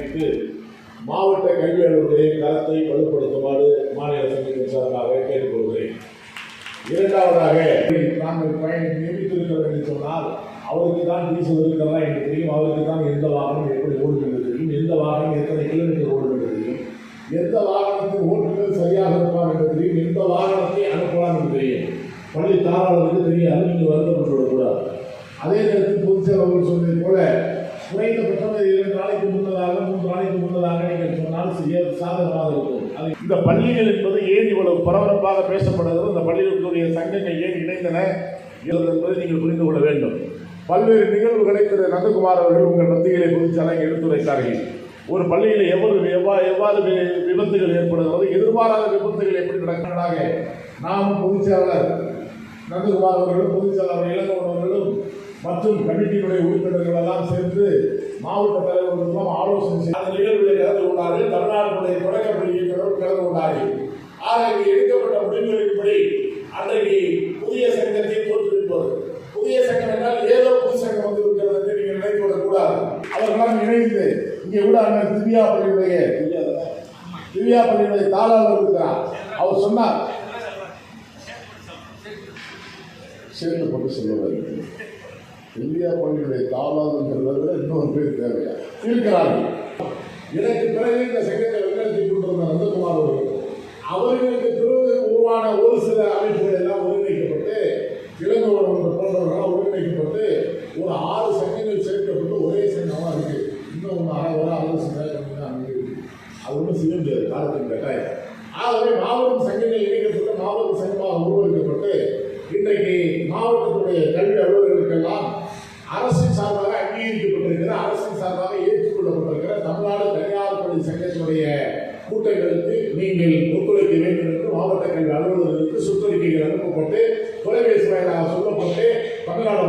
வைத்து மாவட்ட கல்வி அலுவலருடைய கருத்தை வலுப்படுத்துமாறு மாநில சங்கத்தின் சார்பாக கேட்டுக்கொள்கிறேன். இரண்டாவதாக நாங்கள் பயணம் நியமித்திருக்க வேண்டும் சொன்னால் அவருக்கு தான் டீசல் இருக்கிறதா என்று தெரியும். அவருக்கு தான் எந்த வாகனம் எப்படி ஓடும் என்று தெரியும். எந்த வாகனம் எத்தனை கிலோமீட்டர் ஓடும் என்று தெரியும். எந்த வாகனத்தின் ஓட்டுநர் சரியாக இருப்பார் என்று தெரியும். எந்த வாகனத்தை அனுப்பலாம் என்று தெரியும். பள்ளி தாராளருக்கு தெரியாது. நீங்கள் வருத்தப்பட்டு விடக்கூடாது அதே நேரத்தில் பொதுச் செயலாளர் சொன்னது போல குறைந்தபட்சம் இரண்டு நாளைக்கு முன்னதாக மூன்று நாளைக்கு முன்னதாக நீங்கள் சொன்னால் சாதகமாக இருக்கும் அது இந்த பள்ளிகள் என்பது ஏன் இவ்வளவு பரபரப்பாக பேசப்படுகிறது? இந்த பள்ளிகளுக்குரிய சங்கங்கள் ஏன் இணைந்தன என்பதை நீங்கள் புரிந்து கொள்ள வேண்டும். பல்வேறு நிகழ்வுகளை திரு நந்தகுமார் அவர்கள் உங்கள் மத்தியிலே பொதுச்சாலைக்கு எடுத்துரைத்தார்கள். ஒரு பள்ளியில் எவ்வளவு எவ்வாறு எவ்வாறு விபத்துகள் ஏற்படுகிறது? எதிர்பாராத விபத்துகள் எப்படி நடக்கிறதாக நாம் பொதுச்செயலாளர் நந்தகுமார் அவர்களும் பொதுச்செயலாளர் இளங்கோவன் அவர்களும் மற்றும் கமிட்டியினுடைய உறுப்பினர்கள் எல்லாம் சேர்ந்து மாவட்ட தலைவர்களும் ஆலோசனை செய்து அந்த நிகழ்வுகளை ஆகவே எடுக்கப்பட்ட முடிவுகளின்படி அன்றைக்கு புதிய சங்கத்தை தோற்றுவிப்பது. புதிய சங்கம் என்றால் ஏதோ புது சங்கம் வந்து இருக்கிறது என்று நீங்கள் நினைத்து விடக்கூடாது அவர்களால் இணைந்து இங்கே கூட அண்ணன் திவ்யா பள்ளியுடைய திவ்யா பள்ளியுடைய தாளாளர் இருக்கிறார். அவர் சொன்னார் சேர்ந்து போட்டு சொல்லுவார். திவ்யா பள்ளியுடைய தாளாளர்ன்றதை விட இன்னொரு பேர் தேவையா? இருக்கிறார்கள். எனக்கு பிறகு இந்த சங்கத்தை வழிநடத்தி கொண்டிருந்த நந்தகுமார் அவர்கள் அவர்களுக்கு பிறகு உருவான ஒரு சில அமைப்புகள் எல்லாம் ஒருங்கிணைக்கப்பட்டு இளங்கோவன் போன்றவர்களாம் ஒருங்கிணைக்கப்பட்டு ஒரு ஆறு சங்கங்கள் சேர்க்கப்பட்டு ஒரே சங்கமாக இருக்கு. இன்னும் ஒன்று அரை ஒரு ஆறு சங்கம் அங்கே இருக்கு. அது ஒன்றும் செய்ய முடியாது. காலத்தின் கட்டாயம். ஆகவே மாபெரும் சங்கங்கள் இணைக்கப்பட்டு மாபெரும் சங்கமாக உருவாக்கப்பட்டு இன்றைக்கு மாவட்டத்துடைய கல்வி அலுவலர்களுக்கெல்லாம் அரசின் சார்பாக அங்கீகரிக்கப்பட்டிருக்கிற அரசின் சார்பாக ஏற்றுக்கொள்ளப்பட்டிருக்கிற தமிழ்நாடு தனியார் பள்ளி சங்கத்தினுடைய கூட்டங்களுக்கு நீங்கள் ஒத்துழைக்க வேண்டும் என்று மாவட்ட கல்வி அலுவலர்களுக்கு சுற்றறிக்கைகள் அனுப்பப்பட்டு தொலைபேசி வாயிலாக சொல்லப்பட்டு தமிழ்நாடு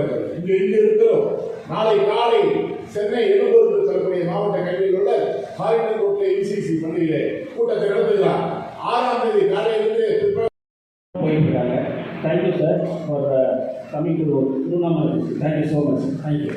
முதல் கூட்டம் நடக்கிறது இங்கே இங்கே இருக்கிறோம். நாளை காலை சென்னை எழும்பூருக்கு இருக்கக்கூடிய மாவட்ட கல்வியில் உள்ள ஃபாரினர் ரோட்டில் இசிசி பள்ளியிலே கூட்டத்தை நடத்துகிறார். ஆறாம் தேதி காலையிலிருந்து பிற்பகல் போயிருக்காங்க thank you sir for coming to Tiruvannamalai thank you so much thank you